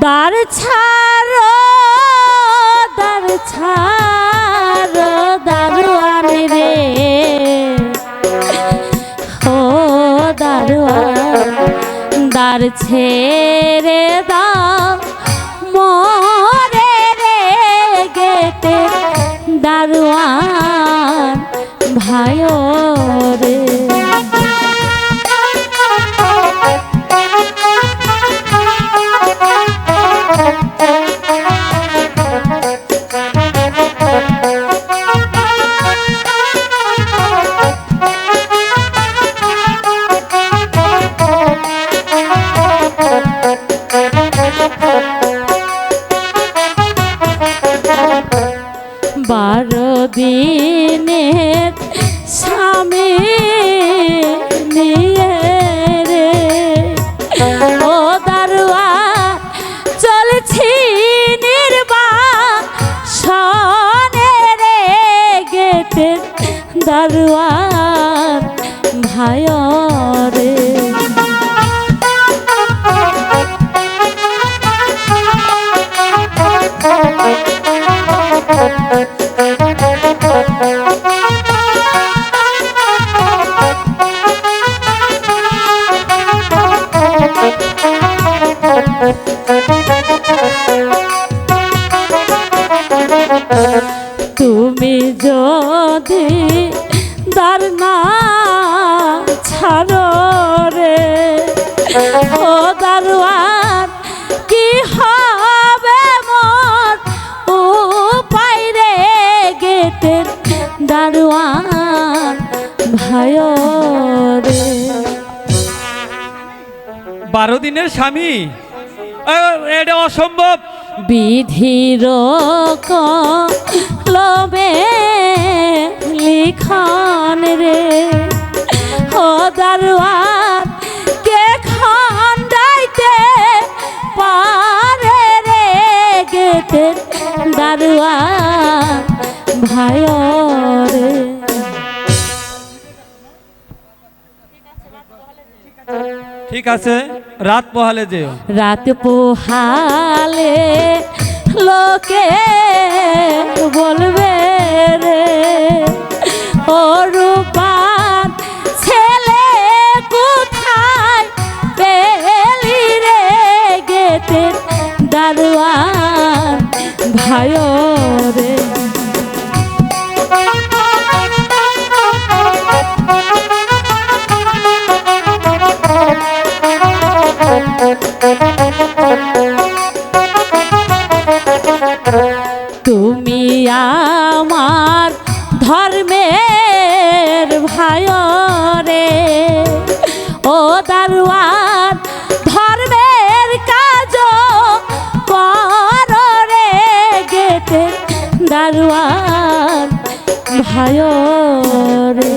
দ্বার ছাড়ো দ্বার ছাড়ো দারোয়ান রে। ও দারোয়ান দ্বার ছেড়ে দাও মরে বারো দিনের স্বামী নিয়ে রে। ও দারুয়া, চলছি নির্বা সনে রে গেটে। দারুয়ার ভাই রে তুমি যদি দার না ছাড়ো রে, ও দারোয়ান, কি হবে মন উপায় রে গেটের দারোয়ান ভাই রে। বারো দিনের স্বামী এটা অসম্ভব। বিধির কলমে লিখন রে। ও দারোয়ান কে খন্ডাইতে পারে রে রে। ঠিক আছে। রাত পোহালে যেও। রাত পোহালে লোকে বলবে রে, ও রূপান ছেলে কোথায় পেলি রে গেতে দারোয়ান ভাই তুমি আমার ধর্মের ভাই রে ও দারুয়ার ধর্মের কাজ কর রে গেতে দারুয়ার ভাই রে